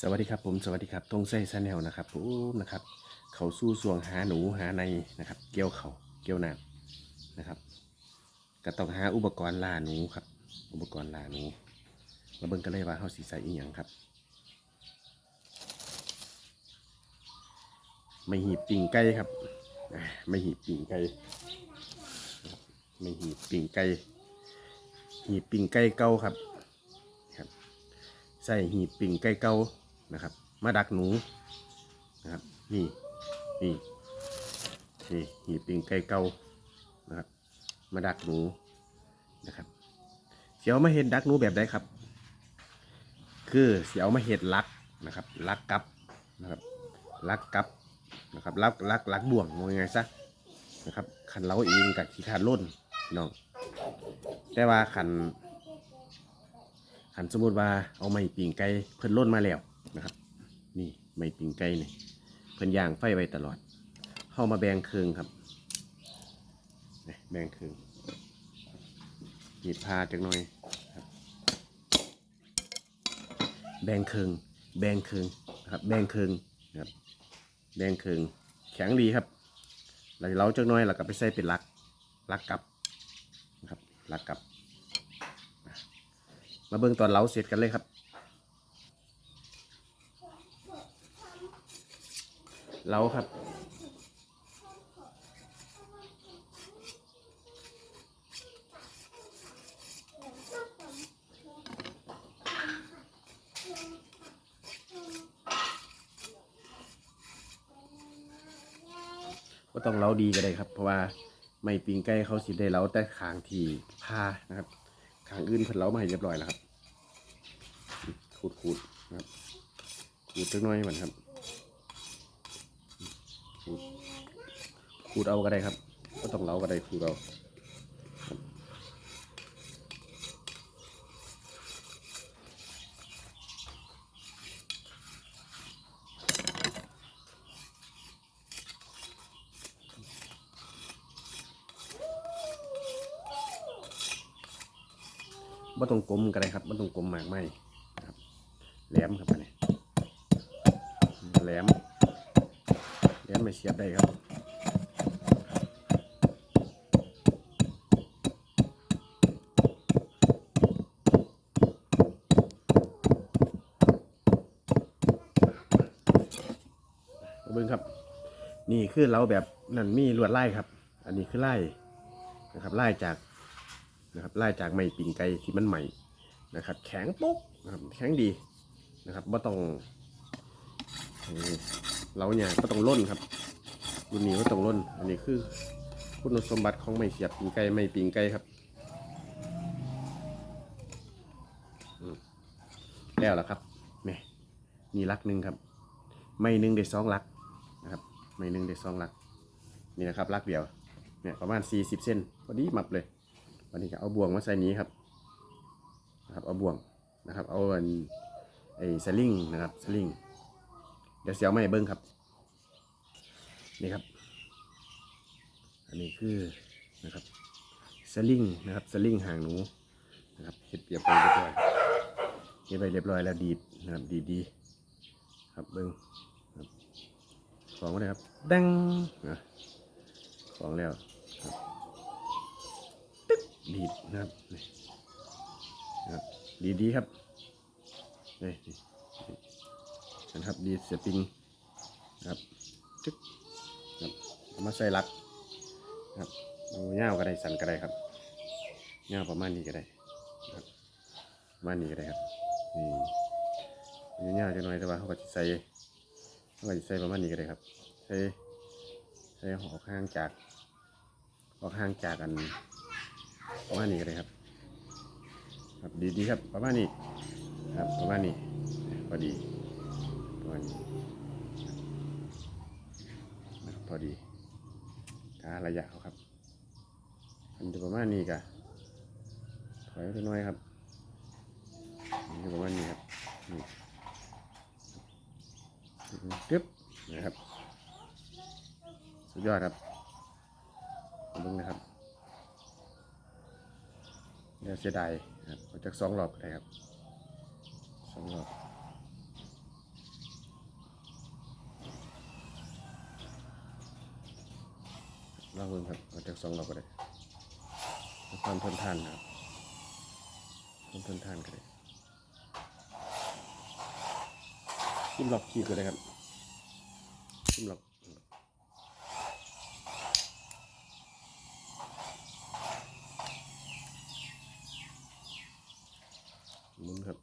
สวัสดีครับผมสวัสดีครับตรงไส้ซาแนลนะครับผมนะครับ เขาสู้สวงหาหนูหาในนะครับ เกี่ยวเขาเกี่ยวน้ำนะครับก็ต้องหาอุปกรณ์ล่าหนูครับ อุปกรณ์ล่าหนูมาเบิ่งกันเลยว่าเขาสีใสอีหยังครับ ไม่หีบปิ่งไก่ครับไม่หีบปิ่งไก่ไม่หีบปิ่งไก่หีบปิ่งไก่เก่าครับครับใส่หีบปิ่งไก่เก่า นะครับ มาดักหนูนะครับ นี่นี่นี่หีบปิงไก่เก่านะครับ มาดักหนูนะครับเสียวมาเห็ดดักหนูแบบใดครับ คือเสียวมาเห็ดลักนะครับ ลักกับนะครับ ลักกับนะครับลักลักลักบ่วงว่าไงซะนะครับขันเราเองกับขี้ขาดล้นน้องแต่ว่าขันขันสมมติว่าเอาไม้ปิงไก่เพิ่นล่นมาแล้ว นะครับ นี่ไม้ปิ่งไก่นี่เพิ่นย่างไฟไว้ตลอดเข้ามาแบ่งครึ่งครับนี่แบ่งครึ่งหยิบผ้าจักหน่อยครับ แบ่งครึ่งแบ่งครึ่งนครับ แบ่งครึ่งนครับ แบ่งครึ่งแข็งดีครับเราเราจักหน่อยเราก็ไปใส่เป็นลักลักกับนะครับลักกับ มาเบิ่งตอนเล้าเสร็จกันเลยครับ เล้าครับ ก็ต้องเล้าดีก็ได้ครับ เพราะว่าไม่ปิงใกล้เขาสิได้เล้าแต่ขางที่ผ้านะครับขางอื่นเพิ่นเล้ามาให้เรียบร้อยแล้วครับขูดขูดนะครับขูดจักหน้อยมันครับ ขูดขูดเอาก็ได้ครับ ก็ต้องเล้าก็ได้ขูดเอาบ่ต้องกลมก็ได้ครับบ่ต้องกลมมากไม่ครับแหลมครับอันนี้แหลม เสียบได้ครับเบิ้งครับ นี่คือเราแบบนั่นมีลวดไล่ครับ อันนี้คือไล่นะครับไล่จากนะครับไล่จากไม้ปิ่งไก่ที่มันใหม่นะครับ แข็งปุ๊กนะครับแข็งดีนะครับไม่ต้อง เราเนี่ยก็ต้องล่นครับรุ่นนี้ก็ต้องล่น อันนี้คือคุณสมบัติของไม้เสียบปิงไก่ไม้ปิงไก่ครับแล้วล่ะครับนี่นี่ลักหนึ่งครับ ไม่หนึ่งได้สองลักนะครับ ไม่หนึ่งได้สองลัก นี่นะครับลักเดียวเนี่ยประมาณ40เส้นพอดีมับเลยวันนี้ก็เอาบ่วงมาใส่นี้ครับนะครับ เอาบ่วงนะครับ เอาไอ้สลิงนะครับสลิง ดี๋ยวเสียวไม่เบิ้งครับ นี่ครับ อันนี้คือนะครับสลิงนะครับสลิงหางหนูนะครับเห็ดเปียบไปเรียบร้อยเห็ดไปเรียบร้อยแล้วดีดนะครับดีดีๆครับเบิ้งครับของก็ได้ครับดังนะของแล้วครับตึ๊กดีดนะครับนี่นะครับดีดีๆครับนี่ นะครับดีเสียปิงนะครับตึ๊กครับเอามาใส่ลักนะครับเอาเงาก็ได้สันก็ได้ครับเงาประมาณนี้ก็ได้นะครับประมาณนี้ก็ได้ครับนี่เงาจะน้อยแต่ว่าเขาก็จะใส่เขาก็จะใส่ประมาณนี้ก็ได้ครับใส่ใส่ออกห่างจากออกห่างจากกันประมาณนี้ก็ได้ครับ ครับดีดีๆครับประมาณนี้ครับประมาณนี้พอดี ประมาณนี้พอดีการะยะเขาครับมันจะประมาณนี้กะถอยไปน่อยครับมันจะประมาณนี้ครับนี่ปึ๊บนะครับ สุดยอดครับเอาเบิ่งนะครับเดี๋ยวเสียดายครับจากสองรอบก็ได้ครับสองรอบ องเบิ่งครับเอาจากสองเราก็ได้ความทนทานนะครับความทนทานก็ได้จิ้มหลอกขีดก็ได้ครับจิ้มหลอกหมุนครับ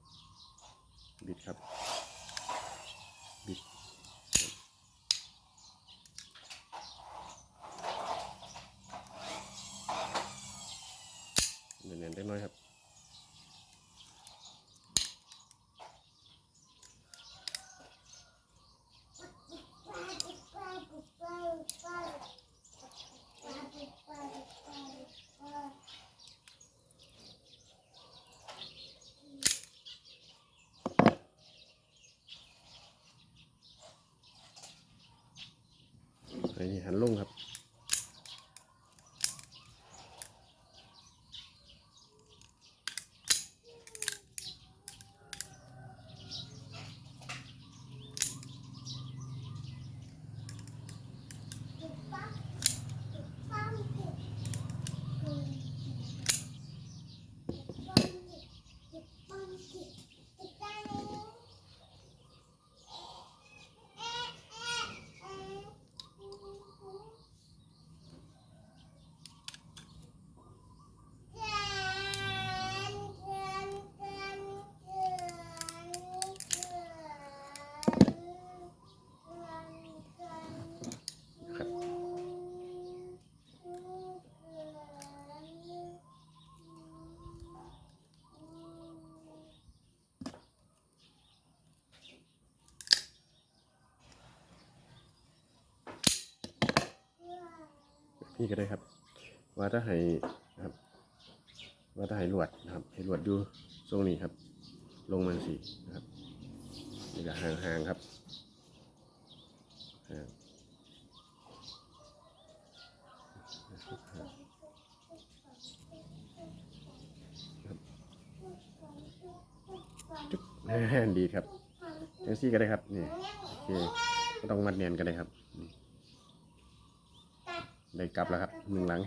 บิดครับ บิด เนียนๆได้น้อยครับ ไอ้นี่ หันลงครับครับ พี่ก็ได้ครับ ว่าถ้าให้นะครับว่าถ้าให้ลวดนะครับให้ลวดอยู่ทรงนี้ครับ ลงมาสีนะครับนี่ก็ห่างๆครับห่างจุ๊บแน่นดีครับยังซี่ก็ได้ครับนี่โอเคไม่ต้องมัดเนียนก็ได้ครับ ได้กลับแล้วครับหนึ่งหลัง